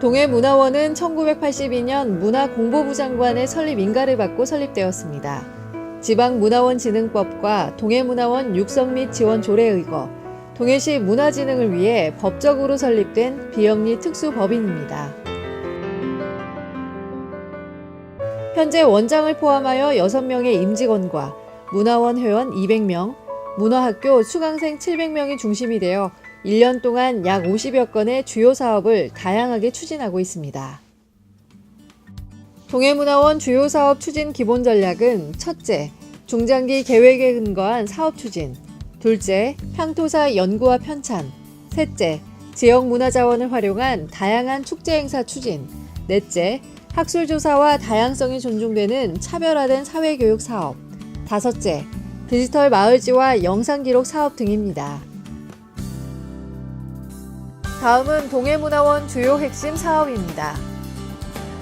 동해문화원은 1982년 문화공보부 장관의 설립 인가를 받고 설립되었습니다. 지방문화원진흥법과 동해문화원 육성 및 지원 조례에 의거 동해시 문화진흥을 위해 법적으로 설립된 비영리 특수법인입니다. 현재 원장을 포함하여 6명의 임직원과 문화원 회원 200명, 문화학교 수강생 700명이 중심이 되어 1년 동안 약 50여 건의 주요 사업을 다양하게 추진하고 있습니다. 동해문화원 주요 사업 추진 기본 전략은 첫째, 중장기 계획에 근거한 사업 추진, 둘째, 향토사 연구와 편찬, 셋째, 지역 문화 자원을 활용한 다양한 축제 행사 추진, 넷째, 학술 조사와 다양성이 존중되는 차별화된 사회 교육 사업, 다섯째, 디지털 마을지와 영상 기록 사업 등입니다. 다음은 동해문화원 주요 핵심 사업입니다.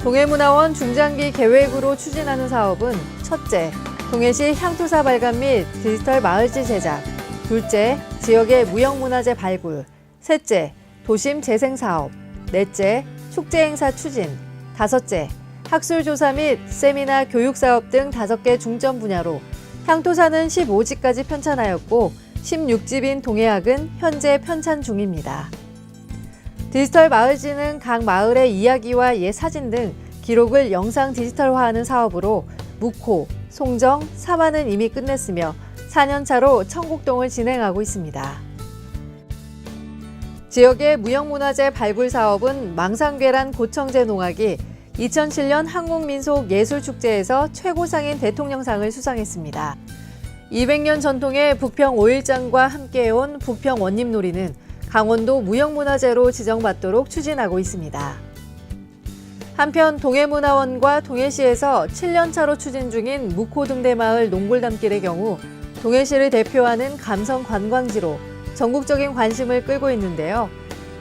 동해문화원 중장기 계획으로 추진하는 사업은 첫째, 동해시 향토사 발간 및 디지털 마을지 제작, 둘째, 지역의 무형문화재 발굴, 셋째, 도심 재생 사업, 넷째, 축제 행사 추진, 다섯째, 학술 조사 및 세미나 교육 사업 등 다섯 개 중점 분야로 향토사는 15집까지 편찬하였고 16집인 동해학은 현재 편찬 중입니다. 디지털 마을지는 각 마을의 이야기와 옛 사진 등 기록을 영상 디지털화하는 사업으로 묵호, 송정, 사마는 이미 끝냈으며 4년차로 청곡동을 진행하고 있습니다. 지역의 무형문화재 발굴 사업은 망상괴란 고청제 농악이 2007년 한국민속 예술축제에서 최고상인 대통령상을 수상했습니다. 200년 전통의 북평 5일장과 함께해온 북평 원림놀이는 강원도 무형문화재로 지정받도록 추진하고 있습니다. 한편 동해문화원과 동해시에서 7년차로 추진 중인 묵호등대마을 농골담길의 경우 동해시를 대표하는 감성 관광지로 전국적인 관심을 끌고 있는데요.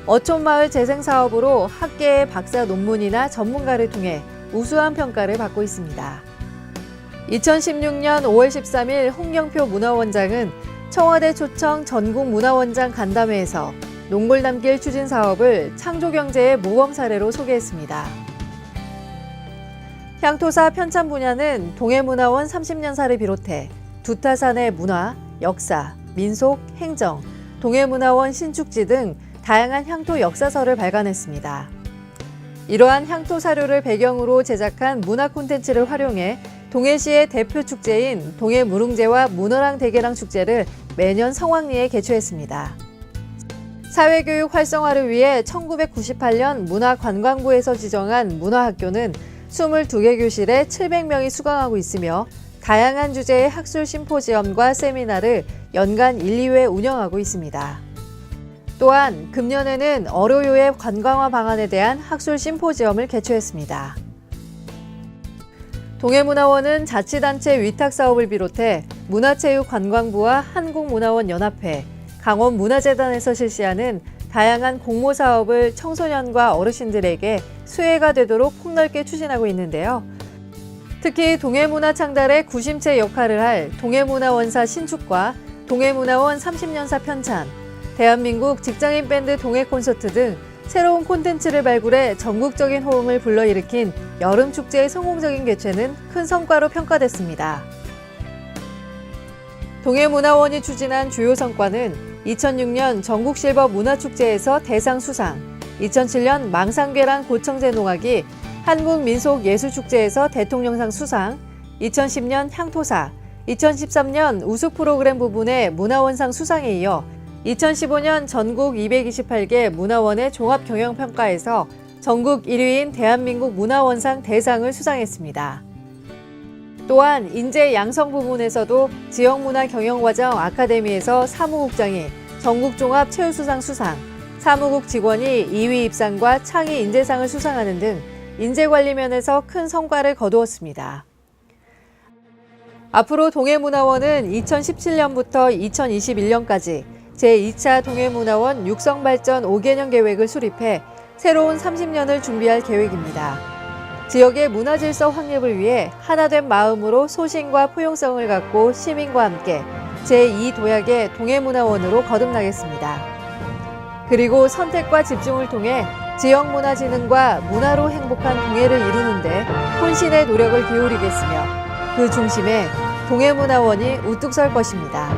어촌마을 재생 사업으로 학계의 박사 논문이나 전문가를 통해 우수한 평가를 받고 있습니다. 2016년 5월 13일 홍영표 문화원장은 청와대 초청 전국문화원장 간담회에서 농골 담길 추진 사업을 창조경제의 모범 사례로 소개했습니다. 향토사 편찬 분야는 동해문화원 30년사를 비롯해 두타산의 문화, 역사, 민속, 행정, 동해문화원 신축지 등 다양한 향토 역사서를 발간했습니다. 이러한 향토 사료를 배경으로 제작한 문화 콘텐츠를 활용해 동해시의 대표 축제인 동해 무릉제와 문어랑 대게랑 축제를 매년 성황리에 개최했습니다. 사회교육 활성화를 위해 1998년 문화관광부에서 지정한 문화학교는 22개 교실에 700명이 수강하고 있으며 다양한 주제의 학술 심포지엄과 세미나를 연간 1, 2회 운영하고 있습니다. 또한 금년에는 어로요의 관광화 방안에 대한 학술 심포지엄을 개최했습니다. 동해문화원은 자치단체 위탁 사업을 비롯해 문화체육관광부와 한국문화원연합회, 강원문화재단에서 실시하는 다양한 공모 사업을 청소년과 어르신들에게 수혜가 되도록 폭넓게 추진하고 있는데요. 특히 동해문화 창달의 구심체 역할을 할 동해문화원사 신축과 동해문화원 30년사 편찬, 대한민국 직장인 밴드 동해 콘서트 등 새로운 콘텐츠를 발굴해 전국적인 호응을 불러일으킨 여름 축제의 성공적인 개최는 큰 성과로 평가됐습니다. 동해문화원이 추진한 주요 성과는 2006년 전국 실버 문화축제에서 대상 수상, 2007년 망상괴랑 고청제 농악이 한국민속예술축제에서 대통령상 수상, 2010년 향토사, 2013년 우수 프로그램 부분의 문화원상 수상에 이어 2015년 전국 228개 문화원의 종합경영평가에서 전국 1위인 대한민국 문화원상 대상을 수상했습니다. 또한 인재 양성 부분에서도 지역문화경영과정 아카데미에서 사무국장이 전국종합 최우수상 수상, 사무국 직원이 2위 입상과 창의 인재상을 수상하는 등 인재관리 면에서 큰 성과를 거두었습니다. 앞으로 동해문화원은 2017년부터 2021년까지 제2차 동해문화원 육성발전 5개년 계획을 수립해 새로운 30년을 준비할 계획입니다. 지역의 문화질서 확립을 위해 하나된 마음으로 소신과 포용성을 갖고 시민과 함께 제2도약의 동해문화원으로 거듭나겠습니다. 그리고 선택과 집중을 통해 지역 문화 진흥과 문화로 행복한 동해를 이루는데 혼신의 노력을 기울이겠으며 그 중심에 동해문화원이 우뚝 설 것입니다.